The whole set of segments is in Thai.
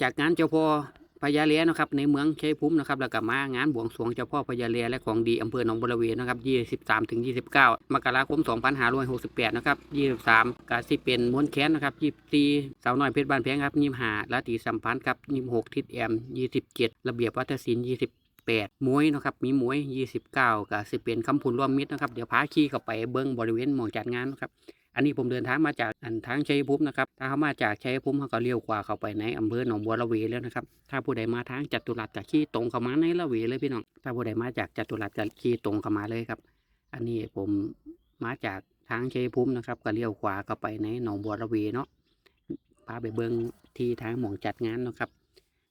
จากงานเจ้าพ่อพญาเลียนะครับในเมืองชัยภูมินะครับแล้วก็มางานบวงสรวงเจ้าพ่อพญาเลียและของดีอำเภอหนองบัวระเวนะครับ23ถึง29 มกราคม 2568 นะครับ 23กาสิเป็นม้วนแค้นนะครับ24สาวน้อยเพชรบ้านแพงครับ25ลาตรีสัมพันธ์ครับ26ทิศแอม 27 ระเบียบวัฒนศิลป์20แปดมวยนะครับมีมวยยี่สิบเก้าก็สิเป็นคำพูนร่วมมิตรนะครับ เดี๋ยวพาขี่เข้าไปเบิ้งบริเวณหมองจัดงานนะครับ อันนี้ผมเดินทางมาจากอันทางชัยภูมินะครับ ถ้าเขามาจากชัยภูมิเขาก็เลี้ยวขวาเข้าไปในอำเภอหนองบัวระเวแล้วนะครับ ถ้าผู้ใดมาทางจัตุรัสก็ขี่ตรงเข้ามาในละเวเลยพี่น้อง ถ้าผู้ใดมาจากจัตุรัสก็ขี่ตรงเข้ามาเลยครับ อันนี้ผมมาจากทางชัยภูมินะครับ ก็เลี้ยวขวาเข้าไปในหนองบัวระเวเนาะ พาไปเบิ้งที่ทางหมองจัดงานนะครับ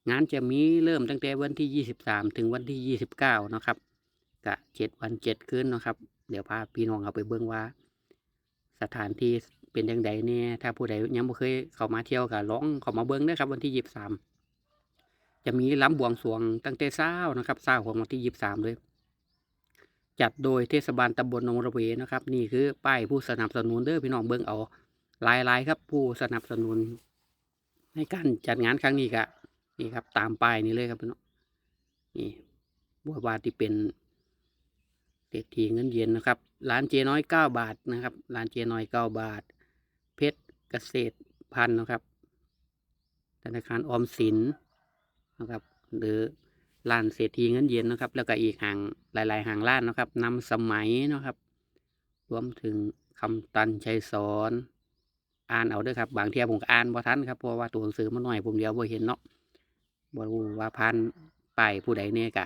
งานจะมีเริ่มตั้งแต่วันที่ 23 ถึงวันที่ 29 นะครับกะเจ็ดวันเจ็ดคืนนะครับ เดี๋ยวพาพี่น้องเอาไปเบิ่งว่า สถานที่เป็นยังไงเนี่ยถ้าผู้ใดยังไม่เคยเข้ามาเที่ยวก็ลองเข้ามาเบิ่งได้ครับ วันที่23จะมีล้ำบวงสรวงตั้งแต่เช้านะครับเช้าของวันที่23เลย จัดโดยเทศบาลตำบลหนองระเวนะครับ นี่คือป้ายผู้สนับสนุนเด้อพี่น้องเบิ่งเอาลายลายๆครับ ผู้สนับสนุน ในการจัดงานครั้งนี้ก็นี่ครับ ตามป้ายนี้เลยครับพี่น้องนี่บัวบาที่เป็น เศรษฐีเงินเย็นนะครับ ร้านเจน้อยเก้าบาทนะครับ ร้านเจน้อยเก้าบาท เพชรเกษตรพันนะครับธนาคารออมสินนะครับ หรือร้านเศรษฐีเงินเย็นนะครับ แล้วก็อีกห่างหลาย ๆห่างร้านนะครับนำสมัยนะครับ รวมถึงคำตันชัยสอนอ่านเอาด้วยครับ บางเทียผมก็อ่านบ่ทันครับเพราะว่าตัวหนังสือมันหน้อยผมเดียวบ่เห็นเนาะบ่รู้ว่าพันไปผู้ใดเนี่ยกะ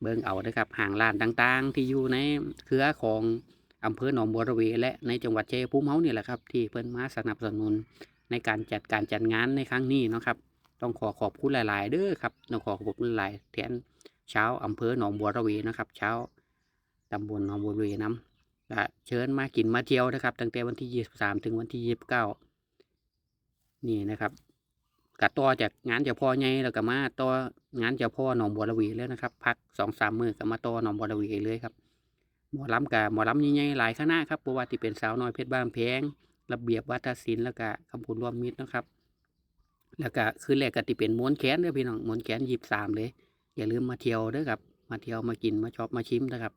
เบิ่งเอาเด้อครับห่างร้านต่างๆ ที่อยู่ในเครือของอำเภอหนองบัวระเวและในจังหวัดเชัยงภูมิเฮานี่แหละครับที่เพิ่นมาสนับสนุนในการจัดการจัดงานในครั้งนี้นะครับ ต้องขอขอบคุณหลาย ๆ เด้อครับต้องขอขอบคุณหลายแทนชาวอำเภอหนองบัวระเวนะครับชาวตำบลหนองบัวระเวนํก็เชิญมากินมาเที่ยวนะครับ ตั้งแต่วันที่ 23 ถึงวันที่ 29 นี่นะครับกัดต่อจากงานจ้าพ่อไงแล้วก็มาต่อ งานเจ้าพ่อหนองบัวระวีเลยนะครับ พักสองสามมือก็มาต่อหนองบัวระวีเลยครับหมอลำกับหมอลำใหญ่ๆหลายคณะครับเพระว่าที่เป็นสาวน้อยเพชรบ้านแพงระเบียบวัฒนศิลป์แล้วก็คำพูดรวมมิตรนะครับ แล้วก็คืนแรกก็ที่เป็นม้วนแขนเด้อพี่น้องม้วนแขนยีบสามเลย อย่าลืมมาเที่ยวเด้อครับ มาเที่ยวมากินมาชอบมาชิมนะครับ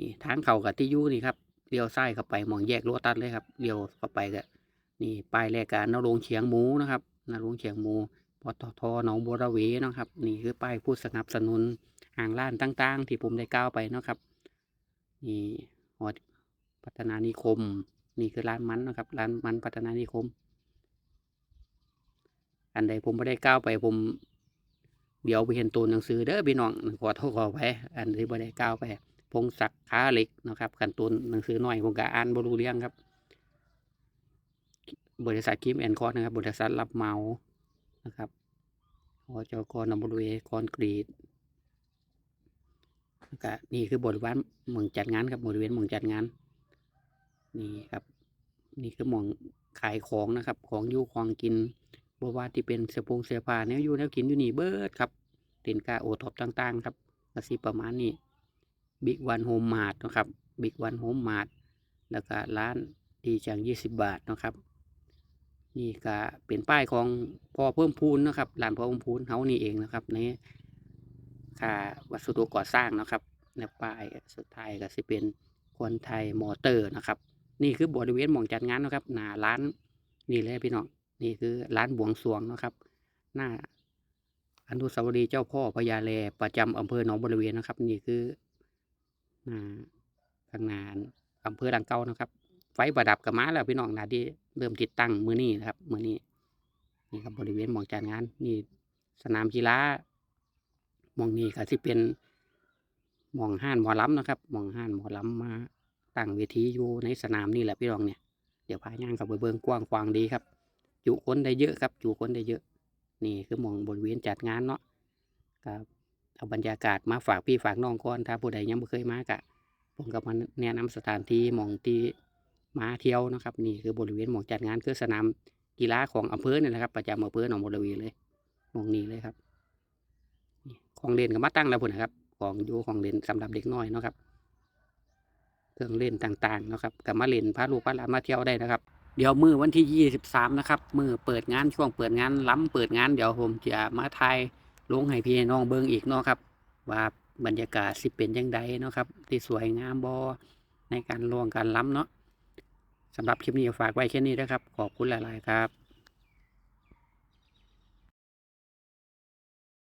นี่ทางเข่ากับที่ยูนี่ครับเลี้ยวซ้ายเข้าไปมองแยกโลตัสเลยครับเลี้ยวเข้าไปก็นี่ป้ายแรกการนรงเฉียงหมูนะครับนรงเฉียงหมู ปตทหนองบัวระเวนะครับ นี่คือป้ายผู้สนับสนุนห่างร้านต่างๆ ที่ผมได้ก้าวไปนะครับ นี่หอดพัฒนานิคม นี่คือร้านมันนะครับ ร้านมันพัฒนานิคม อันใดผมไม่ได้ก้าวไปผม เดี๋ยวไปเห็นตัวหนังสือเด้อพี่น้องขอโทษขอไปอันที่ไม่ได้ก้าวไปพงศักดิ์ค้าเหล็กนะครับขันตุนหนังสือหน่อยผมก็อ่านบรูเรียงครับ บริษัทคิมแอนคอร์นะครับ บริษัทรับเหมา นะครับอจกนบริเวคอนกรีตแล้วก็นี่คือบริเวณเมืองจัดงานครับบริเวณเมืองจัดงาน นี่ครับ นี่คือมองขายของนะครับ ของอยู่ของกินบว่าที่เป็นเสื้อผงเสื้อผ้าแนวอยู่แนวกินอยู่นี่เบิดครับสินค้าโอท็อปต่างๆ ครับก็สิประมาณนี้บิ๊กวันโฮมมาร์ทนะครับบิ๊กวันโฮมมาร์ทแล้วก็ร้านดีจังยี่สิบบาทนะครับ นี่ก็เป็นป้ายของพ่อเพิ่มพูนนะครับร้านพ่อเพิ่มพูนเฮานี่เองนะครับในค่าวัสดุก่อสร้างนะครับในป้ายสุดท้ายก็สิเป็นคนไทยมอเตอร์นะครับ นี่คือบริเวณหมองจัดงานนะครับ หน้าร้านนี่เลยพี่น้องนี่คือร้านบวงสรวงนะครับ หน้าอนุสาวรีย์เจ้าพ่อพญาแลประจำอำเภอหนองบริเวณนะครับ นี่คืออ่าทางงานอำเภอดังเก่านะครับ ไฟประดับกับม้าแล้วพี่น้องนะที่เริ่มติดตั้งมือนี้นะครับ มือนี้นี่ครับบริเวณมองจัดงานนี่สนามกีฬามองนี้ก็ที่เป็นมองห้านหมอลำนะครับมองห้านหมอลำมาตั้งเวทีอยู่ในสนามนี่แหละพี่น้องเนี่ยเดี๋ยวพาย่างกับเบิงกว้างขวางดีครับจุคนได้เยอะครับจุคนได้เยอะ นี่คือมองบริเวณจัดงานเนาะครับเอาบรรยากาศมาฝากพี่ฝากน้องก่อนถ้าผู้ใดยังไม่เคยมากะผมก็มาแนะนำสถานที่มองที่ มาเที่ยวนะครับนี่คือบริเวณหมองจัดงานคือสนามกีฬาของอำเภอเนี่ยแหละครับ ประจำอำเภอหนองบัวระเวเลยมองนี้เลยครับของเล่นกับมาตั้งแล้วพุ่นะครับ ของอยู่ของเล่นสำหรับเด็กน้อยนะครับ เครื่องเล่นต่างๆนะครับกับมาเล่นพาลูกพาหลานมาเที่ยวได้นะครับ เดี๋ยวมือวันที่ยี่สิบสามนะครับมือเปิดงานช่วงเปิดงานล้ำเปิดงานเดี๋ยวผมจะมาทายลงให้พี่น้องเบิ้งอีกเนาะครับ ว่าบรรยากาศสิเป็นยังไงเนาะครับ ที่สวยงามบอในการลวงการล้ำเนาะ สำหรับคลิปนี้ฝากไว้แค่นี้นะครับ ขอบคุณหลาย ๆ ครับ